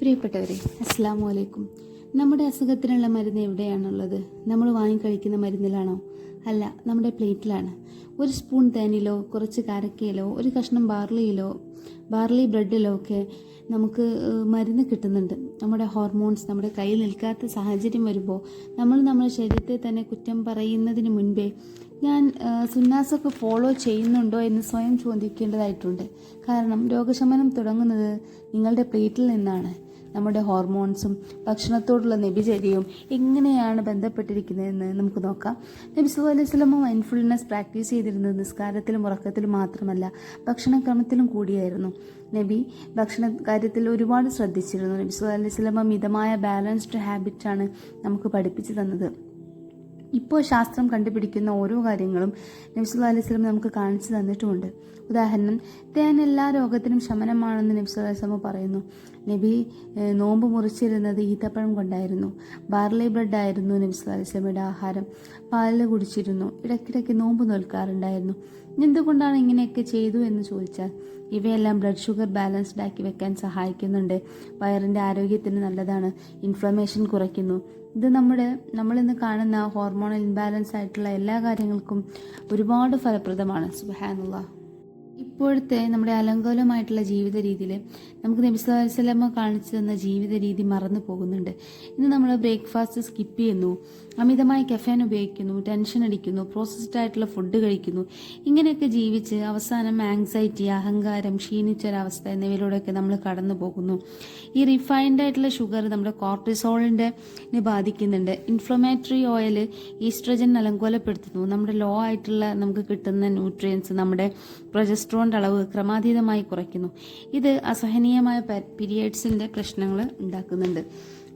പ്രിയപ്പെട്ടവരെ അസ്സാം വലൈക്കും നമ്മുടെ അസുഖത്തിനുള്ള മരുന്ന് എവിടെയാണുള്ളത്? നമ്മൾ വാങ്ങിക്കഴിക്കുന്ന മരുന്നിലാണോ? അല്ല നമ്മുടെ പ്ലേറ്റിലാണ്. ഒരു സ്പൂൺ തേനിലോ കുറച്ച് കാരക്കയിലോ ഒരു കഷ്ണം ബാർലിയിലോ ബാർലി ബ്രെഡിലോ ഒക്കെ നമുക്ക് മരുന്ന് കിട്ടുന്നുണ്ട്. നമ്മുടെ ഹോർമോൺസ് നമ്മുടെ കയ്യിൽ നിൽക്കാത്ത സാഹചര്യം വരുമ്പോൾ നമ്മൾ നമ്മുടെ ശരീരത്തെ തന്നെ കുറ്റം പറയുന്നതിന് മുൻപേ ഞാൻ സുന്നാസൊക്കെ ഫോളോ ചെയ്യുന്നുണ്ടോ എന്ന് സ്വയം ചോദിക്കേണ്ടതായിട്ടുണ്ട്. കാരണം രോഗശമനം തുടങ്ങുന്നത് നിങ്ങളുടെ പ്ലേറ്റിൽ നിന്നാണ്. നമ്മുടെ ഹോർമോൺസും ഭക്ഷണത്തോടുള്ള നബിചര്യവും എങ്ങനെയാണ് ബന്ധപ്പെട്ടിരിക്കുന്നതെന്ന് നമുക്ക് നോക്കാം. നബി സുഹു അലൈഹി സ്വലമ മൈൻഡ്ഫുൾനെസ് പ്രാക്ടീസ് ചെയ്തിരുന്നത് നിസ്കാരത്തിലും ഉറക്കത്തിലും മാത്രമല്ല ഭക്ഷണക്രമത്തിലും കൂടിയായിരുന്നു. നബി ഭക്ഷണ കാര്യത്തിൽ ഒരുപാട് ശ്രദ്ധിച്ചിരുന്നു. നബി സുഹു അലൈഹി സ്വലമ മിതമായ ബാലൻസ്ഡ് ഹാബിറ്റാണ് നമുക്ക് പഠിപ്പിച്ചു തന്നത്. ഇപ്പോൾ ശാസ്ത്രം കണ്ടുപിടിക്കുന്ന ഓരോ കാര്യങ്ങളും നബ്സുല്ലാ അലൈഹി സ്വലം നമുക്ക് കാണിച്ചു തന്നിട്ടുമുണ്ട്. ഉദാഹരണം തേൻ എല്ലാ രോഗത്തിനും ശമനമാണെന്ന് നബ്സുല്ലാ സ്വലമ പറയുന്നു. നബി നോമ്പ് മുറിച്ചിരുന്നത് ഈത്തപ്പഴം കൊണ്ടായിരുന്നു. ബാർലി ബ്രെഡ് ആയിരുന്നു നബി അലൈഹി സ്വലമയുടെ ആഹാരം. പാലിൽ കുടിച്ചിരുന്നു. ഇടയ്ക്കിടയ്ക്ക് നോമ്പ് നോൽക്കാറുണ്ടായിരുന്നു. എന്തുകൊണ്ടാണ് ഇങ്ങനെയൊക്കെ ചെയ്തു എന്ന് ചോദിച്ചാൽ ഇവയെല്ലാം ബ്ലഡ് ഷുഗർ ബാലൻസ്ഡ് ആക്കി വെക്കാൻ സഹായിക്കുന്നുണ്ട്. വയറിന്റെ ആരോഗ്യത്തിന് നല്ലതാണ്. ഇൻഫ്ലമേഷൻ കുറയ്ക്കുന്നു. ഇത് നമ്മുടെ നമ്മളിന്ന് കാണുന്ന ഹോർമോണൽ ഇൻബാലൻസ് ആയിട്ടുള്ള എല്ലാ കാര്യങ്ങൾക്കും ഒരുപാട് ഫലപ്രദമാണ്. സുബഹാനുള്ള ഇപ്പോഴത്തെ നമ്മുടെ അലങ്കോലമായിട്ടുള്ള ജീവിത രീതിയിൽ നമുക്ക് നബിസ്വലമ കാണിച്ചു തന്ന ജീവിത രീതി മറന്നു പോകുന്നുണ്ട്. ഇന്ന് നമ്മൾ ബ്രേക്ക്ഫാസ്റ്റ് സ്കിപ്പ് ചെയ്യുന്നു. അമിതമായി കഫേൻ ഉപയോഗിക്കുന്നു ടെൻഷൻ അടിക്കുന്നു പ്രോസസ്ഡ് ആയിട്ടുള്ള ഫുഡ് കഴിക്കുന്നു. ഇങ്ങനെയൊക്കെ ജീവിച്ച് അവസാനം ആങ്സൈറ്റി അഹങ്കാരം ക്ഷീണിച്ച ക്ഷീണിച്ചൊരവസ്ഥ എന്നിവയിലൂടെയൊക്കെ നമ്മൾ കടന്നു പോകുന്നു. ഈ റിഫൈൻഡ് ആയിട്ടുള്ള ഷുഗർ നമ്മുടെ കോർട്ടിസോളിന്റെ ബാധിക്കുന്നുണ്ട്. ഇൻഫ്ലമേറ്ററി ഓയിൽ ഈസ്ട്രജൻ അലങ്കോലപ്പെടുത്തുന്നു. നമ്മുടെ ലോ ആയിട്ടുള്ള നമുക്ക് കിട്ടുന്ന ന്യൂട്രിയൻസ് നമ്മുടെ പ്രൊജസ്ട്രോണിന്റെ അളവ് ക്രമാതീതമായി കുറയ്ക്കുന്നു. ഇത് അസഹനീയമായ പീരിയഡ്സിന്റെ പ്രശ്നങ്ങൾ ഉണ്ടാക്കുന്നുണ്ട്.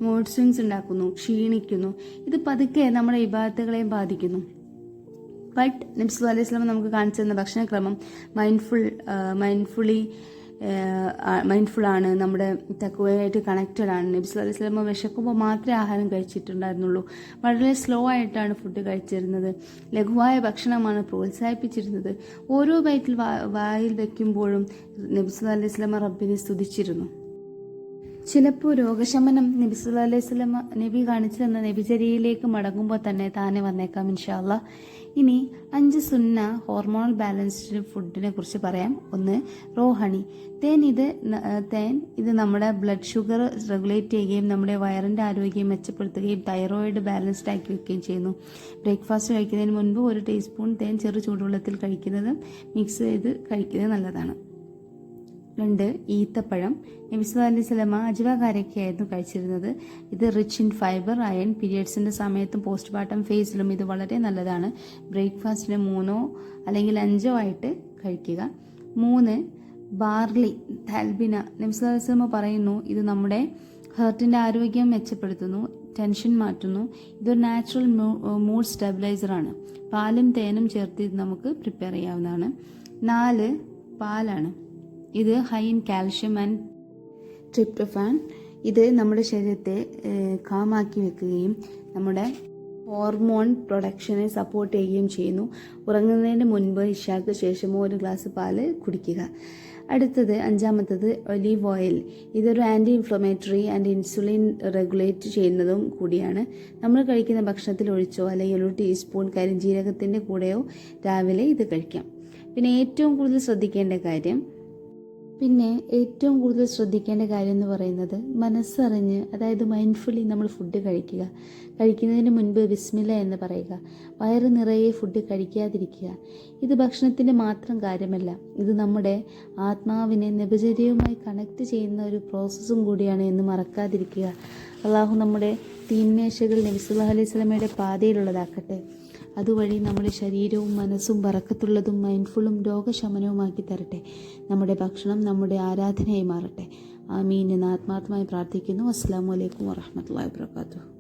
മൂഡ് സ്വിങ്സ് ഉണ്ടാക്കുന്നു ക്ഷീണിക്കുന്നു. ഇത് പതുക്കെ നമ്മുടെ വിഭാഗത്തുകളെയും ബാധിക്കുന്നു. ബട്ട് നബ്സ് അലൈഹി സ്വലം നമുക്ക് കാണിച്ചു തന്ന ഭക്ഷണക്രമം മൈൻഡ്ഫുൾ മൈൻഡ്ഫുള്ളി മൈൻഡ്ഫുൾ ആണ് നമ്മുടെ തക്കുവയായിട്ട് കണക്റ്റഡ് ആണ്. നബ്സ് അലൈഹി സ്വലമ വിശക്കുമ്പോൾ മാത്രമേ ആഹാരം കഴിച്ചിട്ടുണ്ടായിരുന്നുള്ളൂ. വളരെ സ്ലോ ആയിട്ടാണ് ഫുഡ് കഴിച്ചിരുന്നത്. ലഘുവായ ഭക്ഷണമാണ് പ്രോത്സാഹിപ്പിച്ചിരുന്നത്. ഓരോ ബൈറ്റിൽ വായിൽ വയ്ക്കുമ്പോഴും നബ്സ് അലൈഹി സ്വലമ റബ്ബിനെ സ്തുതിച്ചിരുന്നു. ചിലപ്പോൾ രോഗശമനം നബി സുല്ലാസ്ലമ അലൈഹി നബി കാണിച്ചു തന്ന നബിചര്യയിലേക്ക് മടങ്ങുമ്പോൾ തന്നെ താനെ വന്നേക്കാം ഇൻഷാല്ല ഇനി അഞ്ച് സുന്ന ഹോർമോണൽ ബാലൻസ്ഡ് ഫുഡിനെ കുറിച്ച് പറയാം. ഒന്ന് റോഹണി തേൻ ഇത് തേൻ ഇത് നമ്മുടെ ബ്ലഡ് ഷുഗർ റെഗുലേറ്റ് ചെയ്യുകയും നമ്മുടെ വയറിന്റെ ആരോഗ്യം മെച്ചപ്പെടുത്തുകയും തൈറോയിഡ് ബാലൻസ്ഡ് ആക്കി വെക്കുകയും ചെയ്യുന്നു. ബ്രേക്ക്ഫാസ്റ്റ് കഴിക്കുന്നതിന് മുൻപ് ഒരു ടീസ്പൂൺ തേൻ ചെറു ചൂടുവെള്ളത്തിൽ കഴിക്കുന്നതും മിക്സ് ചെയ്ത് കഴിക്കുന്നത് നല്ലതാണ്. രണ്ട് ഈത്തപ്പഴം. നബിസ് അലൈഹി സ്വലമ അജ്വ കാരക്കയായിരുന്നു കഴിച്ചിരുന്നത്. ഇത് റിച്ച് ഇൻ ഫൈബർ അയൺ പീരിയഡ്സിന്റെ സമയത്തും പോസ്റ്റ് പാർട്ടം ഫേസിലും ഇത് വളരെ നല്ലതാണ്. ബ്രേക്ക്ഫാസ്റ്റിന് മൂന്നോ അല്ലെങ്കിൽ അഞ്ചോ ആയിട്ട് കഴിക്കുക. മൂന്ന് ബാർലി താൽബിന നബിസ് അലൈഹി സ്വലമ പറയുന്നു ഇത് നമ്മുടെ ഹേർട്ടിന്റെ ആരോഗ്യം മെച്ചപ്പെടുത്തുന്നു ടെൻഷൻ മാറ്റുന്നു. ഇതൊരു നാച്ചുറൽ മൂഡ് സ്റ്റെബിലൈസറാണ് പാലും തേനും ചേർത്ത് ഇത് നമുക്ക് പ്രിപ്പയർ ചെയ്യാവുന്നതാണ്. നാല് പാലാണ്. ഇത് high in calcium and tryptophan ഇത് നമ്മുടെ ശരീരത്തെ കാമാക്കി വെക്കുകയും നമ്മുടെ ഹോർമോൺ പ്രൊഡക്ഷനെ സപ്പോർട്ട് ചെയ്യുകയും ചെയ്യുന്നു. ഉറങ്ങുന്നതിന് മുൻപ് ഇഷാക്ക് ശേഷമോ ഒരു ഗ്ലാസ് പാൽ കുടിക്കുക. അടുത്തത് അഞ്ചാമത്തത് ഒലീവ് ഓയിൽ ഇതൊരു anti inflammatory and insulin regulate ചെയ്യുന്നതും കൂടിയാണ്. നമ്മൾ കഴിക്കുന്ന ഭക്ഷണത്തിൽ ഒഴിച്ചോ അല്ലെങ്കിൽ ഒരു ടീസ്പൂൺ കരിഞ്ജീരകത്തിന്റെ കൂടെയോ രാവിലെ ഇത് കഴിക്കാം. പിന്നെ ഏറ്റവും കൂടുതൽ ശ്രദ്ധിക്കേണ്ട കാര്യം പിന്നെ ഏറ്റവും കൂടുതൽ ശ്രദ്ധിക്കേണ്ട കാര്യം എന്ന് പറയുന്നത് മനസ്സറിഞ്ഞ് അതായത് മൈൻഡ്ഫുള്ളി നമ്മൾ ഫുഡ് കഴിക്കുക. കഴിക്കുന്നതിന് മുൻപ് വിസ്മില എന്ന് പറയുക. വയറ് നിറയെ ഫുഡ് കഴിക്കാതിരിക്കുക. ഇത് ഭക്ഷണത്തിന്റെ മാത്രം കാര്യമല്ല. ഇത് നമ്മുടെ ആത്മാവിനെ നബചര്യവുമായി കണക്ട് ചെയ്യുന്ന ഒരു പ്രോസസ്സും കൂടിയാണ് എന്ന് മറക്കാതിരിക്കുക. അള്ളാഹു നമ്മുടെ തീന്മേശകൾ നബിസുല്ലാ അലൈഹി സ്വലമയുടെ പാതയിലുള്ളതാക്കട്ടെ. അതുവഴി നമ്മുടെ ശരീരവും മനസ്സും വറക്കത്തുള്ളതും മൈൻഡ്ഫുള്ളും രോഗശമനവുമാക്കി തരട്ടെ. നമ്മുടെ ഭക്ഷണം നമ്മുടെ ആരാധനയായി മാറട്ടെ. ആമീൻ എന്ന് ആത്മാർത്ഥമായി പ്രാർത്ഥിക്കുന്നു. അസ്സാം വലൈക്കും വാഹമത്തല്ലാ വാത്തു